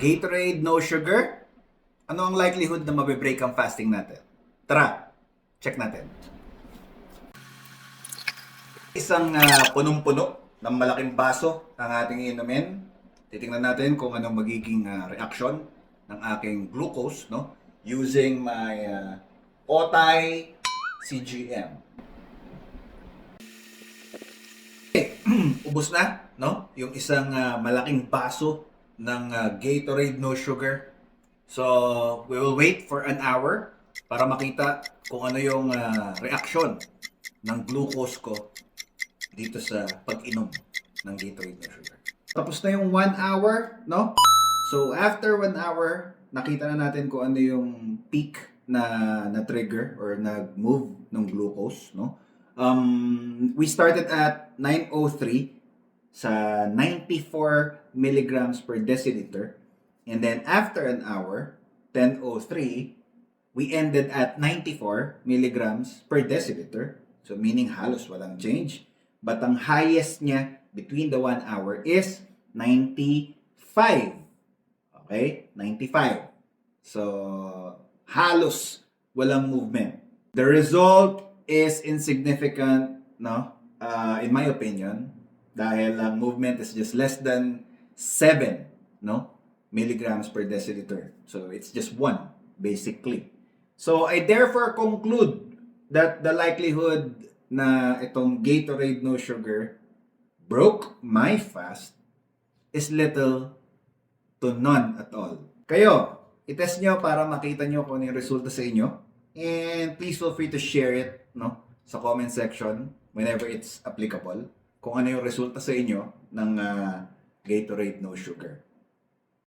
Gatorade no sugar? Ano ang likelihood na mabe-break ang fasting natin? Tara, check natin. Isang ah, punong-puno ng malaking baso ang ating inumin. Titingnan natin kung anong magiging ah, reaction ng aking glucose no using my uh, Otay CGM. Okay, ubos na, no? Yung isang ah, malaking baso ng ah, Gatorade no sugar. So, we will wait for an hour para makita kung ano yung ah, reaction ng glucose ko dito sa pag-inom ng Gatorade no sugar. Tapos na yung one hour, no? So, after one hour, nakita na natin kung ano yung peak na na-trigger or nag-move ng glucose, no? Um, we started at 903 sa 94 milligrams per deciliter. And then after an hour, 1003, we ended at 94 milligrams per deciliter. So meaning halos walang change. But ang highest niya between the 1 hour is 95. Okay? 95. So halos walang movement. The result is insignificant, no? Uh, in my opinion, dahil ang movement is just less than 7, no? Milligrams per deciliter. So it's just 1, basically. So I therefore conclude that the likelihood na itong Gatorade no sugar broke my fast is little to none at all. Kayo, itest nyo para makita nyo kung ano yung resulta sa inyo. And please feel free to share it no, sa comment section whenever it's applicable kung ano yung resulta sa inyo ng ah, Gatorade no sugar.